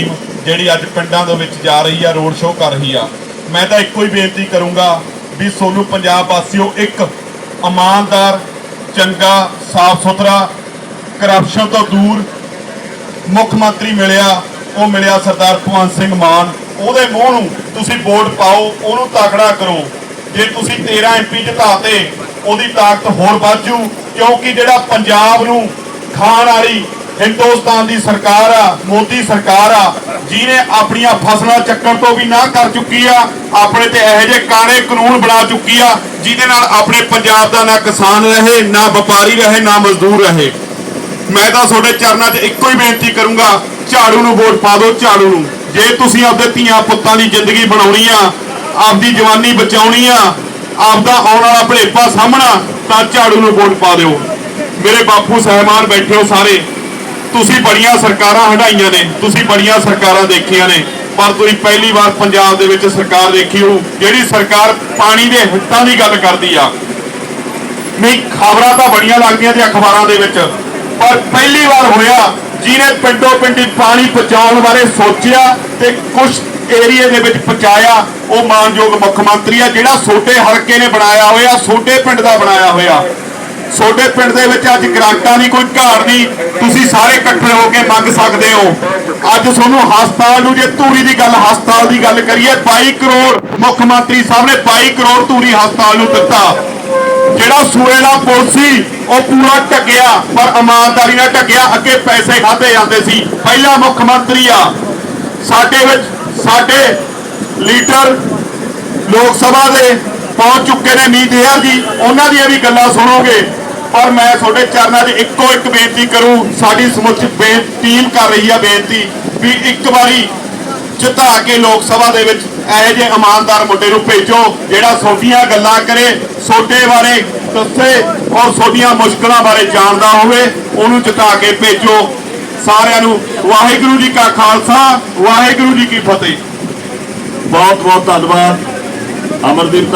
Team ਜਿਹੜੀ ਅੱਜ ਪਿੰਡਾਂ ਦੇ ਵਿੱਚ ਜਾ ਰਹੀ ਆ ਰੋਡ ਸ਼ੋਅ ਕਰ ਰਹੀ ਆ। ਮੈਂ ਤਾਂ ਇੱਕੋ ਹੀ ਬੇਨਤੀ ਕਰੂੰਗਾ ਵੀ ਸੋਨੂੰ ਪੰਜਾਬ ਵਾਸੀਓ, ਇੱਕ ਇਮਾਨਦਾਰ, ਚੰਗਾ ਸਾਫ਼ ਸੁਥਰਾ ਕਰਪਸ਼ਨ ਤੋਂ ਦੂਰ ਮੁੱਖ ਮੰਤਰੀ ਮਿਲਿਆ, ਉਹ ਮਿਲਿਆ ਸਰਦਾਰ ਭਗਵੰਤ ਸਿੰਘ ਮਾਨ। ਉਹਦੇ ਮੂੰਹ ਨੂੰ ਤੁਸੀਂ ਵੋਟ ਪਾਓ, ਉਹਨੂੰ ਤਾਕੜਾ ਕਰੋ। ਜੇ ਤੁਸੀਂ 13 ਐਮਪੀ ਜਿਤਾਤੇ, ਉਹਦੀ ਤਾਕਤ ਹੋਰ ਵੱਧ ਜੂ, ਕਿਉਂਕਿ ਜਿਹੜਾ ਪੰਜਾਬ ਨੂੰ ਖਾਣ ਵਾਲੀ ਹਿੰਦੁਸਤਾਨ ਦੀ ਸਰਕਾਰ ਆ, ਮੋਦੀ ਸਰਕਾਰ ਆ, ਜਿਹਨੇ ਆਪਣੀਆਂ ਫਸਲਾਂ ਚੱਕਣ ਤੋਂ ਵੀ ਨਾ ਕਰ ਚੁੱਕੀ ਆ, ਆਪਣੇ ਤੇ ਇਹੋ ਜਿਹੇ ਕਾਣੇ ਕਾਨੂੰਨ ਬਣਾ ਚੁੱਕੀ ਆ, ਜਿਹਦੇ ਨਾਲ ਆਪਣੇ ਪੰਜਾਬ ਦਾ ਨਾ ਕਿਸਾਨ ਰਹੇ, ਨਾ ਵਪਾਰੀ ਰਹੇ, ਨਾ ਮਜ਼ਦੂਰ ਰਹੇ। ਮੈਂ ਤਾਂ ਤੁਹਾਡੇ ਚਰਨਾਂ 'ਚ ਇੱਕੋ ਹੀ ਬੇਨਤੀ ਕਰੂੰਗਾ, ਝਾੜੂ ਨੂੰ ਵੋਟ ਪਾ ਦਿਓ, ਝਾੜੂ ਨੂੰ। ਜੇ ਤੁਸੀਂ ਆਪਦੇ ਧੀਆਂ ਪੁੱਤਾਂ ਦੀ ਜ਼ਿੰਦਗੀ ਬਣਾਉਣੀ ਆ, ਆਪਦੀ ਜਵਾਨੀ ਬਚਾਉਣੀ ਆ, ਆਪਦਾ ਆਉਣ ਵਾਲਾ ਭਲੇਪਾ ਸਾਹਮਣਾ, ਤਾਂ ਝਾੜੂ ਨੂੰ ਵੋਟ ਪਾ ਦਿਓ। ਮੇਰੇ ਬਾਪੂ ਸਹਿਮਾਨ ਬੈਠੇ ਹੋ ਸਾਰੇ। ਤੁਸੀਂ ਬੜੀਆਂ ਸਰਕਾਰਾਂ ਹਟਾਈਆਂ ਨੇ, ਤੁਸੀਂ ਬੜੀਆਂ ਸਰਕਾਰਾਂ ਦੇਖੀਆਂ ਨੇ, ਪਰ ਤੁਸੀਂ ਪਹਿਲੀ ਵਾਰ ਪੰਜਾਬ ਦੇ ਵਿੱਚ ਸਰਕਾਰ ਦੇਖੀ ਹੋ ਜਿਹੜੀ ਸਰਕਾਰ ਪਾਣੀ ਦੇ ਹਿੱਤਾਂ ਦੀ ਗੱਲ ਕਰਦੀ ਆ। ਨਹੀਂ ਖਬਰਾਂ ਤਾਂ ਬੜੀਆਂ ਲੱਗਦੀਆਂ ਤੇ ਅਖਬਾਰਾਂ ਦੇ ਵਿੱਚ, ਪਰ ਪਹਿਲੀ ਵਾਰ ਹੋਇਆ, ਜਿਹਨੇ ਪਿੰਡੋਂ ਪਿੰਡੀ ਪਾਣੀ ਪਹੁੰਚਾਉਣ ਬਾਰੇ ਸੋਚਿਆ ਤੇ ਕੁਝ ਏਰੀਏ ਦੇ ਵਿੱਚ ਪਹੁੰਚਾਇਆ, ਉਹ ਮਾਨਯੋਗ ਮੁੱਖ ਮੰਤਰੀ ਆ, ਜਿਹੜਾ ਛੋਟੇ ਹਲਕੇ ਨੇ ਬਣਾਇਆ ਹੋਇਆ, ਛੋਟੇ ਪਿੰਡ ਦਾ ਬਣਾਇਆ ਹੋਇਆ। ਤੁਹਾਡੇ ਪਿੰਡ ਦੇ ਵਿੱਚ ਅੱਜ ਗ੍ਰਾਂਟਾਂ ਦੀ ਕੋਈ ਘਾੜ ਨਹੀਂ। ਤੁਸੀਂ ਸਾਰੇ ਇਕੱਠੇ ਹੋ ਕੇ ਮੰਗ ਸਕਦੇ ਹੋ। ਅੱਜ ਤੁਹਾਨੂੰ ਹਸਪਤਾਲ ਨੂੰ ਜੇ ਧੂਰੀ ਦੀ ਗੱਲ, ਹਸਪਤਾਲ ਦੀ ਗੱਲ ਕਰੀਏ 22 ਕਰੋੜ ਮੁੱਖ ਮੰਤਰੀ ਸਾਹਿਬ ਨੇ 22 ਕਰੋੜ ਧੂਰੀ ਹਸਪਤਾਲ ਨੂੰ ਦਿੱਤਾ। ਜਿਹੜਾ ਸੂਏ ਦਾ ਪੁਲ ਸੀ, ਉਹ ਪੂਰਾ ਢੱਕਿਆ, ਪਰ ਇਮਾਨਦਾਰੀ ਨਾਲ ਢੱਕਿਆ, ਅੱਗੇ ਪੈਸੇ ਖਾਦੇ ਜਾਂਦੇ ਸੀ। ਪਹਿਲਾ ਮੁੱਖ ਮੰਤਰੀ ਆ। ਸਾਡੇ ਵਿੱਚ ਸਾਡੇ ਲੀਡਰ ਲੋਕ ਸਭਾ ਦੇ ਪਹੁੰਚ ਚੁੱਕੇ ਨੇ ਮੀਤ ਜੀ। ਉਹਨਾਂ ਦੀਆਂ ਵੀ ਗੱਲਾਂ ਸੁਣੋਗੇ। ਔਰ ਮੈਂ ਤੁਹਾਡੇ ਚਰਨਾਂ 'ਚ ਇੱਕੋ ਇੱਕ ਬੇਨਤੀ ਕਰੂੰ, ਸਾਡੀ ਸਮੁੱਚੀ ਟੀਮ ਕਰ ਰਹੀ ਆ ਬੇਨਤੀ ਵੀ ਇੱਕ ਵਾਰੀ ਜਿਤਾ ਕੇ ਲੋਕ ਸਭਾ ਦੇ ਵਿੱਚ ਇਹੋ ਜਿਹੇ ਇਮਾਨਦਾਰ ਮੁੰਡੇ ਨੂੰ ਭੇਜੋ, ਜਿਹੜਾ ਛੋਟੀਆਂ ਗੱਲਾਂ ਕਰੇ ਛੋਟੇ ਬਾਰੇ ਦੱਸੇ ਔਰ ਛੋਟੀਆਂ ਮੁਸ਼ਕਲਾਂ ਬਾਰੇ ਜਾਣਦਾ ਹੋਵੇ, ਉਹਨੂੰ ਜਿਤਾ ਕੇ ਭੇਜੋ। ਸਾਰਿਆਂ ਨੂੰ ਵਾਹਿਗੁਰੂ ਜੀ ਕਾ ਖਾਲਸਾ, ਵਾਹਿਗੁਰੂ ਜੀ ਕੀ ਫਤਿਹ। ਬਹੁਤ ਬਹੁਤ ਧੰਨਵਾਦ। ਅਮਰਦੀਪ